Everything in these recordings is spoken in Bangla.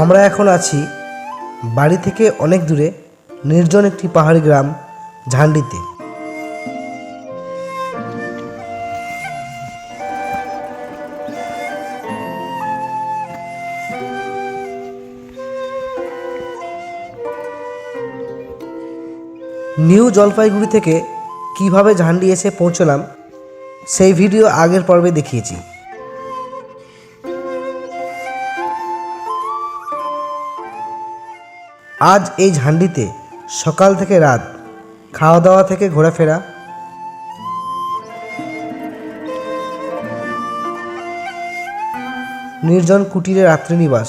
আমরা এখন আছি বাড়ি থেকে অনেক দূরে নির্জন একটি পাহাড়ি গ্রাম ঝান্ডিতে। নিউ জলপাইগুড়ি থেকে কীভাবে ঝান্ডি এসে পৌঁছলাম, সেই ভিডিও আগের পর্বে দেখিয়েছি। আজ এই ঝান্ডিতে সকাল থেকে রাত খাওয়া দাওয়া থেকে ঘোরাফেরা। নির্জন কুটিরে রাত্রিনিবাস,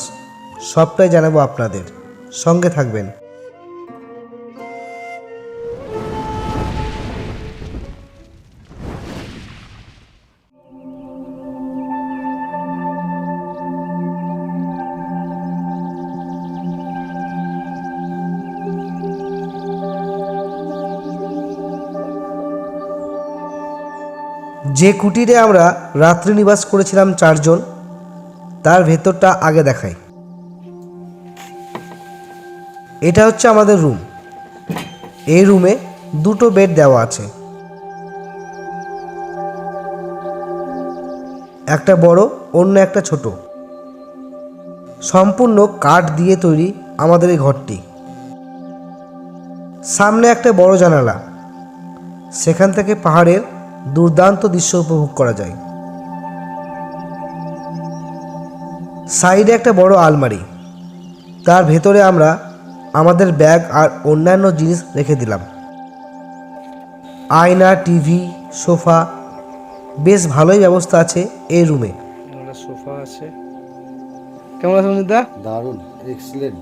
সবটাই জানাব আপনাদের। সঙ্গে থাকবেন। যে কুটিরে আমরা রাত্রিনিবাস করেছিলাম চারজন, তার ভেতরটা আগে দেখাই। এটা হচ্ছে আমাদের রুম। এই রুমে দুটো বেড দেওয়া আছে। একটা বড়, অন্য একটা ছোট। সম্পূর্ণ কাঠ দিয়ে তৈরি আমাদের এই ঘরটি। সামনে একটা বড় জানালা। সেখান থেকে পাহাড়ের দুর্দান্ত দৃশ্য উপভোগ করা যায়। সাইডে একটা বড় আলমারি। তার ভেতরে আমরা আমাদের ব্যাগ আর অন্যান্য জিনিস রেখে দিলাম। আয়না টিভি সোফা বেশ ভালোই ব্যবস্থা আছে এই রুমে। সোফা আছে? কেমন আছো অনিতা দারুণ এক্সিলেন্ট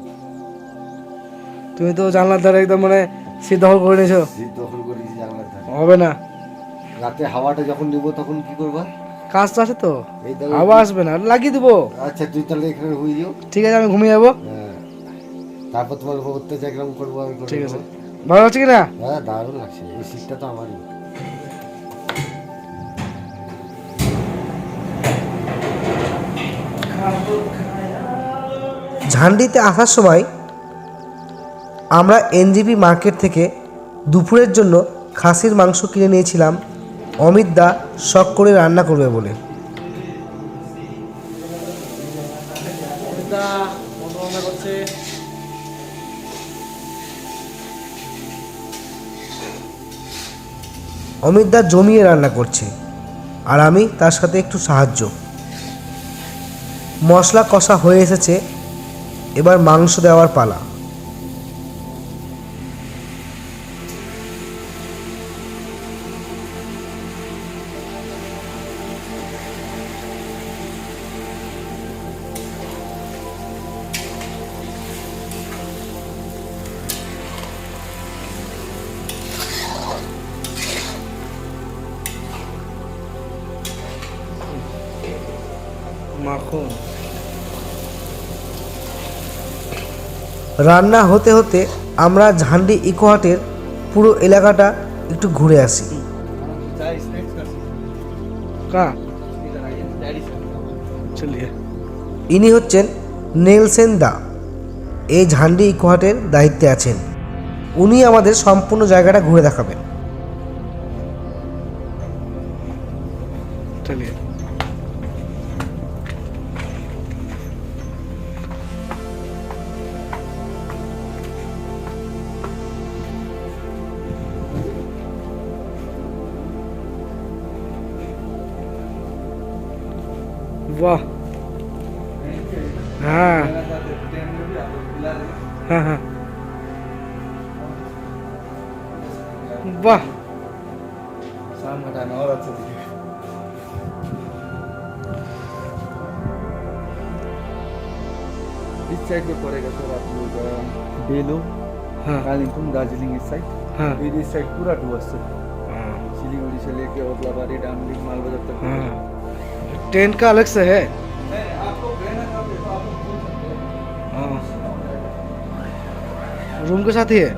তুমি তো জানলার ধারে একদম মানে সিট দখল করে নিয়েছো। সিট দখল করে দিয়েছি জানলার ধারে হবে না। রাতে হাওয়াটা যখন নিব তখন কি করবা? কাজ তো আছে তো। এই তাহলে আবার আসবে না লাগিয়ে দিবো। আচ্ছা তুই তাহলে এখানে হয়ে যাও। ঠিক আছে আমি ঘুমিয়ে যাব। হ্যাঁ। তারপর তোমার অত্যাচার কেমন করব আমি ঠিক আছে। ভালো হচ্ছে কি না হ্যাঁ দারুণ লাগছে এই সিটটা তো আমারই। ঝান্ডিতে আসার সময় আমরা এনজিপি মার্কেট থেকে দুপুরের জন্য খাসির মাংস কিনে নিয়েছিলাম। অমিত দা শখ করে রান্না করবে বলে। অমিত দা জমিয়ে রান্না করছে আর আমি তার সাথে একটু সাহায্য। মশলা কষা হয়ে এসেছে এবার মাংস দেওয়ার পালা। দেখুন। রান্না হতে হতে আমরা ঝান্ডি ইকোহাটের পুরো এলাকাটা একটু ঘুরে আসি। ইনি হচ্ছেন নেলসেন দা। এই ঝান্ডি ইকোহাটের দায়িত্বে আছেন। উনি আমাদের সম্পূর্ণ জায়গাটা ঘুরে দেখাবেন। चलिए वाह हाँ हाँ हाँ वाह शाम हटाना और अच्छा दिखेगा इस साइड में पड़ेगा सर आप लोग अ, बेलो हाँ कालिम्पोङ दार्जिलिङ इस साइड हाँ फिर इस साइड पूरा डुवर्स सर हाँ सिलीगुड़ी से लेके ओदलाबाड़ी डामलिङ मालबजार तक हाँ ट्रेन का अलग से है नहीं, आपको कहना चाहते तो आप लोग बोल सकते हैं। हाँ रूम के साथ ही है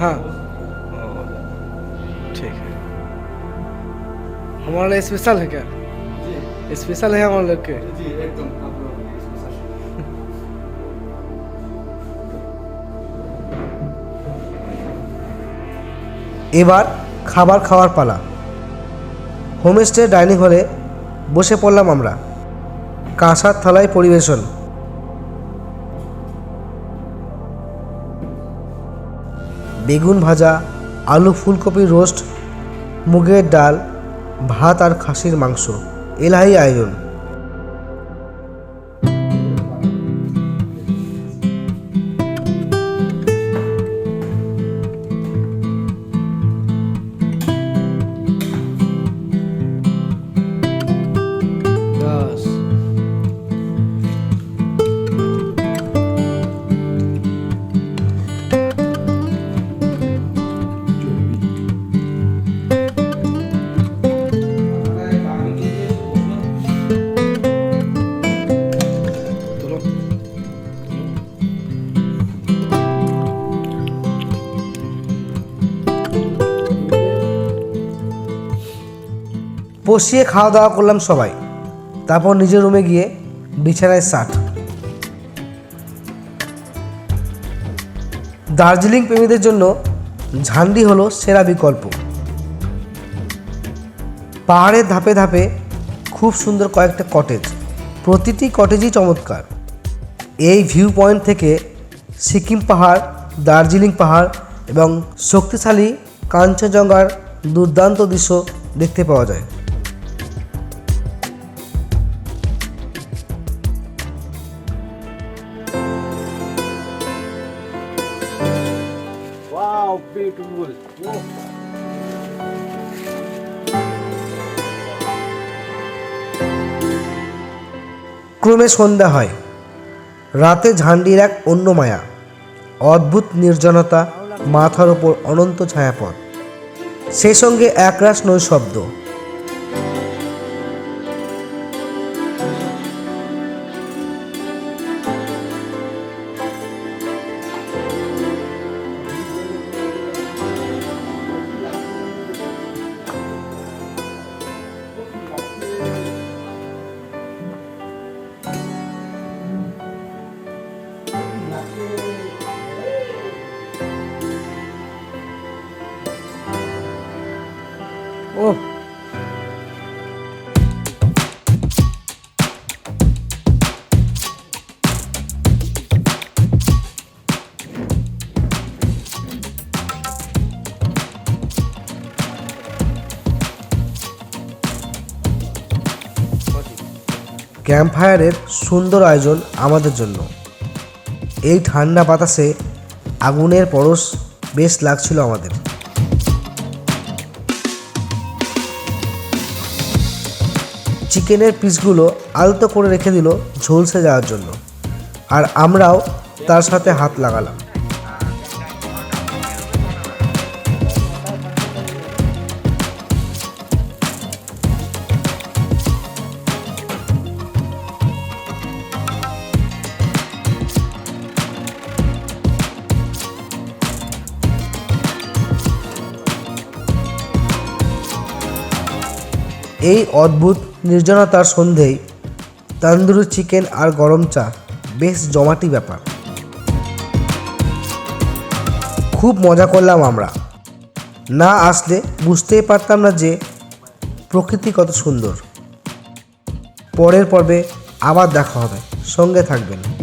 हाँ ठीक है हमारे लिए स्पेशल है क्या स्पेशल है हमारे लोग के जी एकदम आप लोगों के लिए स्पेशल এবার খাবার খাওয়ার পালা হোমস্টে ডাইনিং হলে বসে পড়লাম আমরা। কাঁসার থালায় পরিবেশন। বেগুন ভাজা, আলু ফুলকপি রোস্ট, মুগের ডাল, ভাত আর খাসির মাংস, এলাহি আয়োজন। বসিয়ে খাওয়া দাওয়া করলাম সবাই। তারপর নিজের রুমে গিয়ে বিছানায় ষাট দার্জিলিং প্রেমীদের জন্য ঝান্ডি হলো সেরা বিকল্প। পাহাড়ের ধাপে ধাপে খুব সুন্দর কয়েকটা কটেজ প্রতিটি কটেজই চমৎকার। এই ভিউ পয়েন্ট থেকে সিকিম পাহাড়, দার্জিলিং পাহাড় এবং শক্তিশালী কাঞ্চনজঙ্ঘার দুর্দান্ত দৃশ্য দেখতে পাওয়া যায়। Wow, beautiful. ক্রমে সন্ধ্যা হয় রাতে ঝান্ডির এক অন্য মায়া অদ্ভুত নির্জনতা মাথার ওপর অনন্ত ছায়াপথ সেই সঙ্গে একরাশ নৈশব্দ ओह ক্যাম্প ফায়ারের সুন্দর আয়োজন আমাদের জন্য। এই ঠান্ডা বাতাসে আগুনের পরশ বেশ লাগছিল আমাদের। চিকেনের পিসগুলো আলতো করে রেখে দিল ঝলসে যাওয়ার জন্য। আর আমরাও তার সাথে হাত লাগালাম। এই অদ্ভুত নির্জনতার সন্ধেই তান্দুরি চিকেন আর গরম চা, বেশ জমাটি ব্যাপার। খুব মজা করলাম আমরা। না আসলে বুঝতেই পারতাম না যে প্রকৃতি কত সুন্দর। পরের পর্বে আবার দেখা হবে। সঙ্গে থাকবেন।